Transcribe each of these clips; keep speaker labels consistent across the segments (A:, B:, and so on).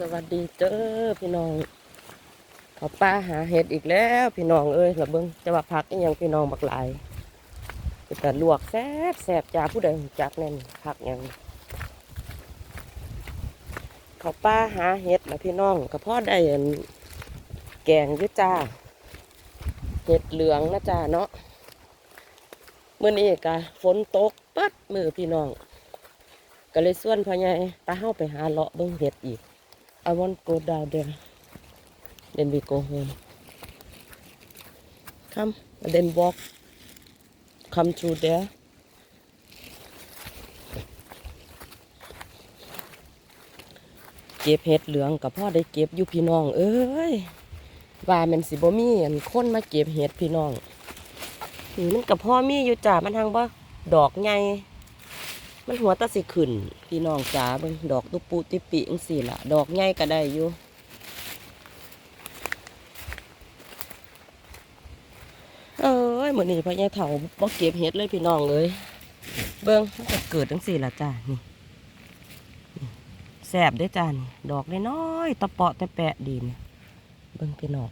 A: สวัสดีเจ้อพี่น้องเขาป้าหาเห็ดอีกแล้ว พี่น้องเอ้ยระเบิงจะว่าพักอีหยังพี่น้องบักหลายแต่ลวกแซ่บแซ่บจ้าผู้ใดจักแน่นพักยังเขาป้าหาเห็ดนะพี่น้องกับพ่อได้อันแกงยุจ้าเห็ดเหลืองนะจ้าเนาะเมื่อนี้กะฝนตกปัดมือพี่น้อง ก็เลยส่วนพ่อใหญ่ตาเฮาไปหาเลาะเบิ่งเห็ดอีก I want go down there then we go home come and then walk come through there เก็บเห็ดเหลืองกับพ่อได้เก็บอยู่พี่น้อง เอ้ยว่ามันสิบ่มีอันคนมาเก็บเห็ดพี่น้องนี่มันกับพ่อมีอยู่จ้ามันทางบ่ดอกไง มันหัวตะสิขึ้นพี่น้องจ๋าเบิ่งดอกตุปูติปิจังสี่ละดอกใหญ่ก็ได้อยู่เอ้ยมื้อนี้พ่อใหญ่เฒ่าบ่เก็บเห็ดเลยพี่น้องเอ้ยเบิ่งมันเกิดจังสี่ละจ้านี่แซ่บเด้จ้านี่ดอกน้อยตะเปาะตะแปะดีนเบิ่งพี่น้อง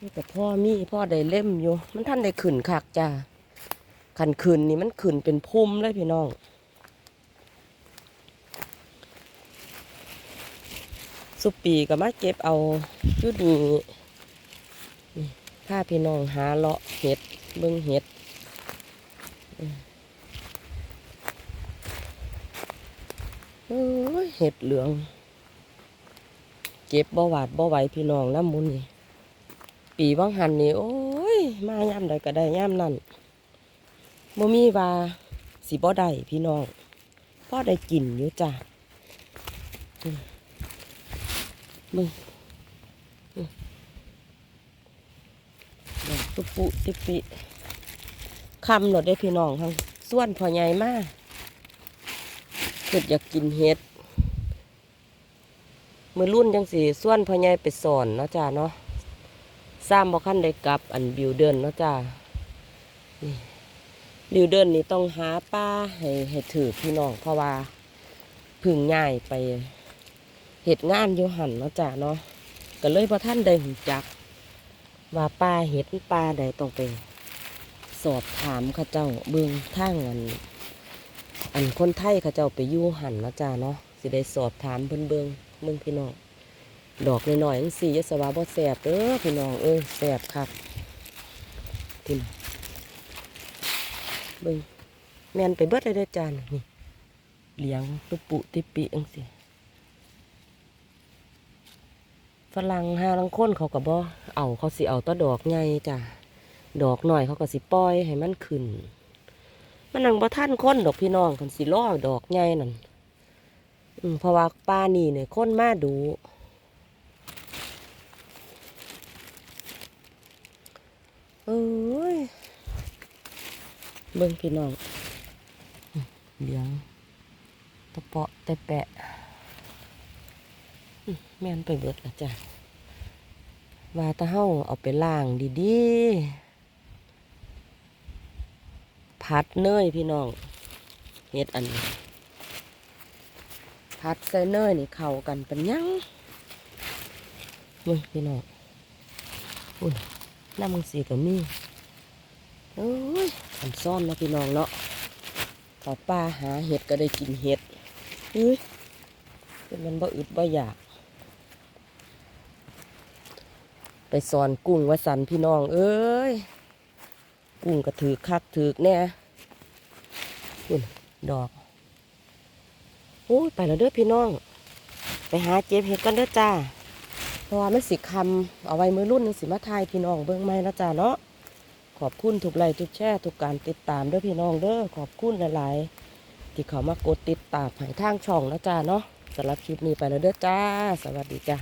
A: นี่แต่พ่อมีพ่อได้เล่มอยู่ มันท่านได้ขึ้นคักจ้า ขันขึ้นนี่มันขึ้นเป็นพุ่มเลยพี่น้องสุปีก็มาเก็บเอาจุดนี้นี่พาพี่น้องหาเลาะเห็ดเบิ้งเห็ดเห็ดเหลือง เก็บบ่หวาดบ่ไหวพี่น้องน้ำมุนนี่ปีว่างหันนี่โอ้ย มาย่ำใดก็ได้ย่ำนั่น บ่มีว่าสิบ่ได้พี่น้องพ่อได้กินอยู่จ้ะมึงอืมดอกตุปุติปิคำหนดได้พี่น้องทั้งส่วนพอใหญ่มากเกิดอยากกินเห็ดมือรุ่นจังสีส่วนพอใหญ่ไปสอนเนาะจ้าเนาะซ้ำบ่ขั้นได้กลับอันบิวเดินเนาะจ้า ดิวเดินนี่ต้องหาป้าให้ให้ถือพี่น้องเพราะว่าพึ่งง่ายไปเหตุงานอยู่หันเนาะจ้ะเนาะก็เลยพอท่านได้หูจัก ว่าป้าเห็ดป้าใดต้องไป สอบถามข้าเจ้าเบื้องทางอัน อันคนไทยข้าเจ้าไปยู่หันเนาะจ้ะเนาะสิได้สอบถามเบิ่งเบิ่งเบิ่งพี่น้องดอกน้อยๆจังสี่ยศวาบ่แสบเด้อพี่น้องเอ้ยแสบครับพี่น้อง เบิ่งแม่นไปเบิดเลยเด้อจานนี่เลี้ยงตุปุติปิอังสิฝรั่งหาลังค้นเขาก็บ่เอาเขาสิเอาต้ดอกใหญ่จ้ะดอกหน่อยเขาก็สิปล่อยให้มันขึ้น มันนังบ่ท่านค้นดอกพี่น้องคนสิล่อดอกใหญ่นั่นเพราะว่าป้านี่เนี่ยค้นมาดู เอ้ย เบิ่งพี่น้องเหลียงตะเปาะแต่แปะอื้อแม่นไปเบิดละจ้ะว่าตะเฮาเอาไปล้างดีๆพัดเนยพี่น้องเฮ็ดอันนี้พัดใส่เนยนี่เข้ากันเป็นยังมึงพี่น้องอุ้ยน้ำมึงสีก็มี โอ้ยทำซ่อนนะพี่น้องเนาะขอป้าหาเห็ดก็ได้กินเห็ดเฮ้ยเป็นมันบ่อึดบ่อยาก ไปสอนกุ้งไว้สันพี่น้องเอ้ย กุ้งก็ถือคักถือแน่นี่ดอก โอ้ย ไปแล้วเด้อพี่น้อง ไปหาเจ็บเห็ดกันเด้อจ้า เพราะว่ามันสิคำเอาไว้มือรุ่นนึงสิมาทายพี่น้องเบิ่งไม่แล้วจ้าเนาะ ขอบคุณทุกไลค์ทุกแชร์ทุกการติดตามด้วยพี่น้องเด้อขอบคุณหลายๆที่เขามากดติดตามให้ทางช่องนะจ้าเนาะสำหรับคลิปนี้ไปแล้วเด้อจ้า สวัสดีจ้า